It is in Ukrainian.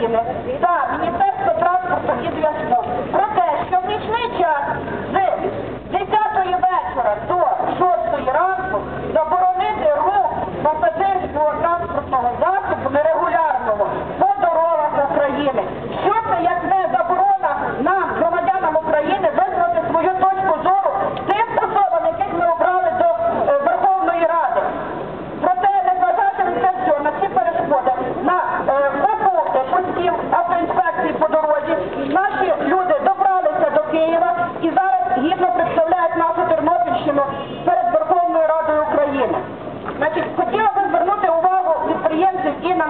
Lecimy. Start. гідно представляють нашу Тернопільщину перед Верховною Радою України. Значить, хотіла би звернути увагу підприємців і на